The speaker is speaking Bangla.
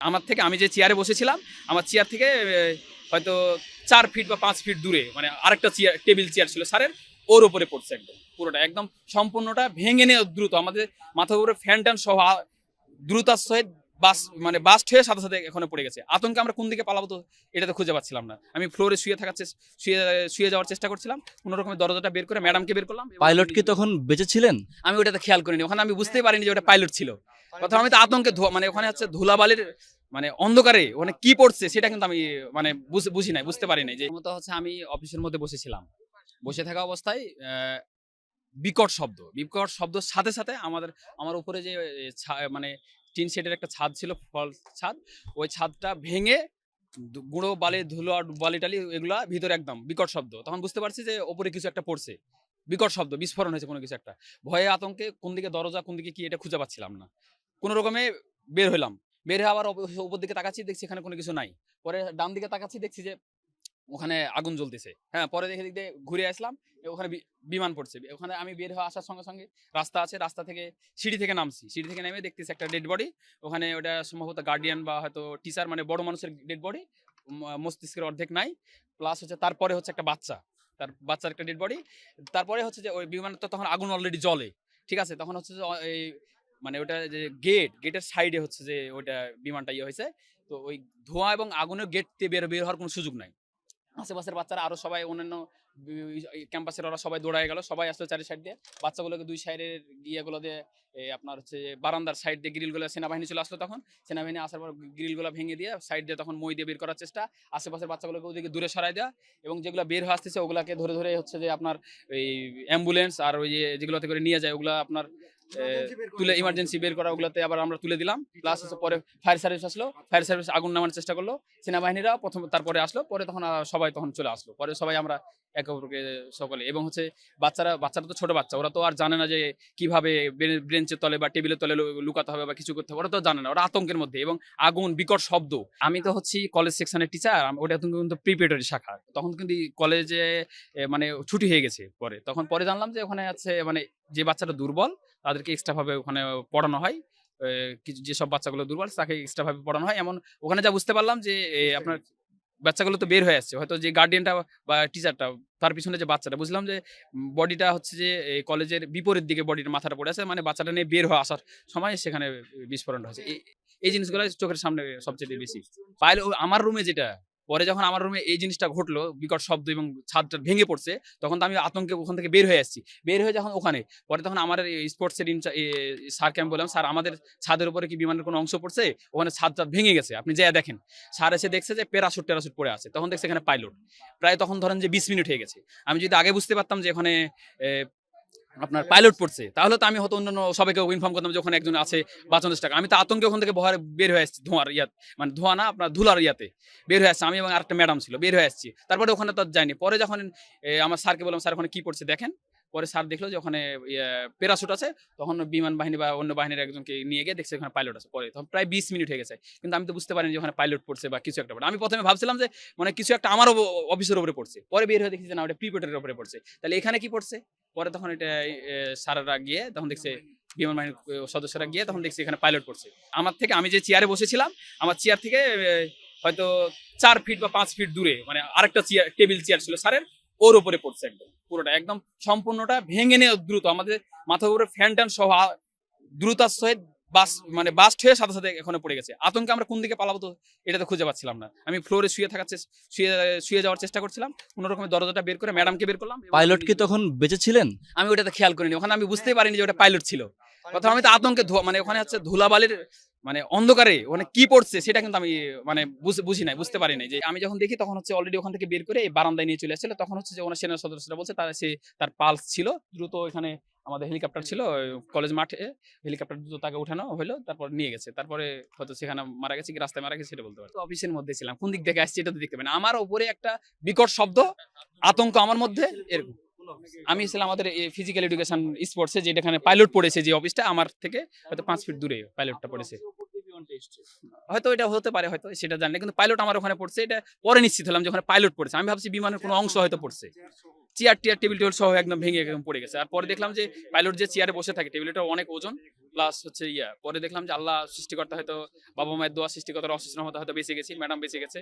আমার থেকে আমি যে চেয়ারে বসেছিলাম, আমার চেয়ার থেকে হয়তো চার ফিট বা পাঁচ ফিট দূরে মানে আরেকটা চেয়ার টেবিল চেয়ার ছিল স্যারের ওর ওপরে পড়ছে একদম, পুরোটা একদম সম্পূর্ণটা ভেঙে নিয়ে দ্রুত। আমাদের মাথার উপরে ফ্যান ট্যান সহ দ্রুতার সহিত বাস মানে বাস্ট হয়ে সাথে সাথে এখানে পড়ে গেছে। আতঙ্কে আমরা কোন দিকে পালাবো তো এটা তো খুঁজে পাচ্ছিলাম না। আমি ফ্লোরে শুয়ে থাকার শুয়ে শুয়ে যাওয়ার চেষ্টা করছিলাম। কোনো রকমের দরজাটা বের করে ম্যাডামকে বের করলাম পাইলট কি তখন বেঁচে ছিলেন? আমি ওটাতে খেয়াল করিনি। ওখানে আমি বুঝতেই পারিনি যে ওটা পাইলট ছিল। প্রথমে আমি তো আতঙ্কে মানে ওখানে হচ্ছে ধুলাবালির মানে অন্ধকারে ওখানে কি পড়ছে সেটা কিন্তু আমি মানে বুঝ- নাই বুঝতে পারি নাই যে মতো হচ্ছে আমি অফিসের মধ্যে বসেছিলাম। বসে থাকা অবস্থায় আহ, বিকট শব্দ। বিকট শব্দের সাথে সাথে আমাদের আমার উপরে যে মানে টিন শেডের একটা ছাদ ছিল, ফল ছাদ। ওই ছাদটা ভেঙে গুঁড়ো বালি, ধুলো আর বালি টালি এগুলা ভিতরে একদম বিকট শব্দ। তখন বুঝতে পারছি যে ওপরে কিছু একটা পড়ছে। বিকট শব্দ, বিস্ফোরণ হয়েছে কোনো কিছু একটা। ভয়ে আতঙ্কে কোন দিকে দরজা, কোন দিকে কি, এটা খুঁজে পাচ্ছিলাম না। কোনো রকমে বের হলাম। বের হয়ে আবার ওপ- উপর দিকে তাকাচ্ছি, দেখছি এখানে কোনো কিছু নাই। পরে ডান দিকে তাকাচ্ছি, দেখছি যে ওখানে আগুন জ্বলতেছে। হ্যাঁ পরে দেখে দিয়ে ঘুরে আসলাম ওখানে বিমান পড়ছে। ওখানে আমি বের হয়ে আসার সঙ্গে সঙ্গে রাস্তা আছে, রাস্তা থেকে সিঁড়ি থেকে নামছি। সিঁড়ি থেকে নেমে দেখতেছি একটা ডেড বডি ওখানে ওটা সম্ভবত গার্ডিয়ান বা হয়তো টিচার মানে বড় মানুষের ডেড বডি মস্তিষ্কের অর্ধেক নাই প্লাস হচ্ছে তারপরে হচ্ছে একটা বাচ্চা, তার বাচ্চার একটা ডেড বডি তারপরে হচ্ছে যে ওই বিমানের তো তখন আগুন অলরেডি জ্বলে, ঠিক আছে? তখন হচ্ছে যে এই মানে ওটা যে গেট গেটের সাইডে হচ্ছে যে ওইটা বিমানটা ইয়ে হয়েছে, তো ওই ধোঁয়া এবং আগুনের গেট দিয়ে বের বের হওয়ার কোনো সুযোগ নাই। আশেপাশের বাচ্চারা আরও সবাই অন্যান্য ক্যাম্পাসের ওরা সবাই দৌড়ায় গেল, সবাই আসলো চারি সাইড দিয়ে। বাচ্চাগুলোকে দুই সাইডের গিয়েগুলো দিয়ে আপনার হচ্ছে বারান্দার সাইড দিয়ে গ্রিলগুলো সেনাবাহিনী চলে আসলো তখন। সেনাবাহিনী আসার পর গ্রিলগুলো ভেঙে দিয়ে সাইড দিয়ে তখন মই দিয়ে বের করার চেষ্টা। আশেপাশের বাচ্চাগুলোকে ওদিকে দূরে সরাই দেওয়া এবং যেগুলো বের হয়ে আসতেছে, ওগুলাকে ধরে ধরে হচ্ছে যে আপনার এই অ্যাম্বুলেন্স আর ওই যে যেগুলোতে করে নিয়ে যায়, ওগুলো আপনার তুলে ইমার্জেন্সি বের করা ওগুলোতে আবার আমরা তুলে দিলাম। প্লাস হচ্ছে পরে ফায়ার সার্ভিস আসলো। ফায়ার সার্ভিস আগুন নামানোর চেষ্টা করল। সেনাবাহিনীরা প্রথম তারপরে আসলো। পরে তখন সবাই তখন চলে আসলো। পরে সবাই আমরা একে অপরকে সকলে। এবং হচ্ছে বাচ্চারা বাচ্চারা তো ছোট বাচ্চা। ওরা তো আর জানে না যে কীভাবে ব্রেঞ্চের তলে বা টেবিলের তলে লুকাতে হবে বা কিছু করতে হবে। ওরা তো জানে না। ওরা আতঙ্কের মধ্যে। এবং আগুন বিকট শব্দ। আমি তো হচ্ছি কলেজ সেকশনের টিচার ওটা কিন্তু প্রিপারেটরি শাখা। তখন কিন্তু কলেজে মানে ছুটি হয়ে গেছে পরে। তখন পরে জানলাম যে ওখানে আছে মানে যে বাচ্চাটা দুর্বল তাদেরকে এক্সট্রা ভাবে ওখানে পড়ানো হয়। কিছু যেসব বাচ্চাগুলো দুর্বল তাকে এক্সট্রা ভাবে পড়ানো হয়। এমন ওখানে যা বুঝতে পারলাম যে আপনার বাচ্চাগুলো তো বের হয়ে আসছে। হয়তো যে গার্ডিয়ানটা বা টিচারটা তার পিছনে যে বাচ্চাটা বুঝলাম যে বডিটা হচ্ছে যে কলেজের বিপরীত দিকে বডির মাথাটা পড়ে আছে মানে বাচ্চাটা নিয়ে বের হয়ে আসার সময় সেখানে বিস্ফোরণ হয়েছে। এই- এই জিনিসগুলো চোখের সামনে সবচেয়ে বেশি। পাইলে আমার রুমে যেটা পরে যখন আমার রুমে এই জিনিসটা ঘটলো, বিকট শব্দ এবং ছাদটা ভেঙে পড়ছে, তখন তো আমি আতঙ্কে ওখান থেকে বের হয়ে আসছি। বের হয়ে যখন ওখানে, পরে তখন আমার স্পোর্টসের স্যারকে আমি বললাম স্যার আমাদের ছাদের উপরে কি বিমানের কোনো অংশ পড়ছে? ওখানে ছাদটা ভেঙে গেছে। আপনি যা দেখেন। স্যার এসে দেখছে যে প্যারাশুট টেরাশুট পড়ে আছে। তখন দেখছে এখানে পাইলট প্রায় তখন ধরেন যে বিশ মিনিট হয়ে গেছে। আমি যদি আগে বুঝতে পারতাম যে এখানে আপনার পাইলট পড়ছে, তাহলে তো আমি হয়তো অন্যান্য সবাইকে ইনফর্ম করতাম যে ওখানে একজন আছে চেষ্টা করে। আমি তো আতঙ্কে ওখান থেকে বহারে বের হয়ে আসছি ধোঁয়ার ইয়াত মানে ধোঁয়া না, আপনার ধুলার ইয়াতে। বের হয়ে আসছে, আমি এবং আরেকটা ম্যাডাম ছিল, বের হয়ে আসছি। তারপরে ওখানে তো যাইনি। পরে যখন আমার স্যারকে বললাম স্যার ওখানে কি পড়ছে দেখেন। পরে স্যার দেখল যে ওখানে প্যারাশুট আছে। তখন বিমান বাহিনী বা অন্য বাহিনীর একজনকে নিয়ে গিয়ে দেখছে ওখানে পাইলট আছে। পরে তখন প্রায় বিশ মিনিট হয়ে গেছে। কিন্তু আমি তো বুঝতে পারিনি যে ওখানে পাইলট পড়ছে বা কিছু একটা আমি প্রথমে ভাবছিলাম যে মানে কিছু একটা আমার অফিসের উপরে পড়ছে। পরে বের হয়ে দেখছি যে না, ওটা প্রিপেটারের উপরে পড়ছে। তাহলে এখানে কি পড়ছে? পরে তখন এটা সারারা গিয়ে তখন দেখছে বিমান বাহিনীর সদস্যরা গিয়ে তখন দেখছি এখানে পাইলট করছে। আমার থেকে আমি যে চেয়ারে বসেছিলাম আমার চেয়ার থেকে হয়তো চার ফিট বা পাঁচ ফিট দূরে মানে আরেকটা চেয়ার টেবিল চেয়ার ছিল স্যারের ওর ওপরে পড়ছে একদম পুরোটা একদম সম্পূর্ণটা ভেঙে নেওয়া দ্রুত। আমাদের মাথার উপরে ফ্যান ট্যান সহ দ্রুতার সহিত বাস মানে বাস্ট হয়ে সাথে সাথে এখানে পড়ে গেছে। আতঙ্কে আমরা কোন দিকে পালাবো তো এটা তো খুঁজে পাচ্ছিলাম না। আমি ফ্লোরে শুয়ে থাকার শুয়ে শুয়ে যাওয়ার চেষ্টা করছিলাম। কোনো রকমের দরজাটা বের করে ম্যাডামকে বের করলাম পাইলট কি তখন বেঁচে ছিলেন? আমি ওটাতে খেয়াল করিনি। ওখানে আমি বুঝতেই পারিনি যে ওটা পাইলট ছিল। প্রথমে আমি তো আতঙ্কে ধোয়া মানে ওখানে হচ্ছে ধুলাবালির মানে অন্ধকারে মানে কি পড়ছে সেটা কিন্তু আমি মানে বুঝ- নাই বুঝতে পারি নাই যে আমি যখন দেখি তখন হচ্ছে অলরেডি ওখান থেকে বের করে এই বারান্দায় নিয়ে চলে আসছিল। তখন হচ্ছে যে ওনার সেনা সদস্যরা বলছে তার সে তার পালস ছিল দ্রুত এখানে আমাদের হেলিকপ্টার ছিল কলেজ মাঠে হেলিকপ্টার দ্রুত তাকে উঠানো হলো তারপর নিয়ে গেছে। তারপরে হয়তো সেখানে মারা গেছে কি রাস্তায় মারা গেছে সেটা বলতে পারি। অফিসের মধ্যে ছিলাম কোন দিক থেকে আসছে এটা তো দেখতে পাই না। আমার উপরে একটা বিকট শব্দ আতঙ্ক আমার মধ্যে এরকম। আমি ছিলাম আমাদের ফিজিক্যাল এডুকেশন স্পোর্টসে যেটা এখানে পাইলট পড়েছে যে অফিসটা আমার থেকে হয়তো পাঁচ ফিট দূরে পাইলটটা পড়েছে। হয়তো এটা হতে পারে, হয়তো সেটা জানি কিন্তু পাইলট আমার ওখানে পড়ছে, এটা পরে নিশ্চিত হলাম যে ওখানে পাইলট পড়েছে। আমি ভাবছি বিমানের কোনো অংশ হয়তো পড়ছে। চেয়ার টিয়ার টেবিল টেবিল সহ একদম ভেঙে একদম পড়ে গেছে। আর পরে দেখলাম যে পাইলট যে চেয়ারে বসে থাকে টেবিলটা অনেক ওজন প্লাস হচ্ছে ইয়া, পরে দেখলাম যে আল্লাহ সৃষ্টিকর্তা হয়তো বাবা মায়ের দোয়া সৃষ্টিকর্তার অসুস্থ হয়তো বেঁচে গেছি ম্যাডাম বেঁচে গেছে।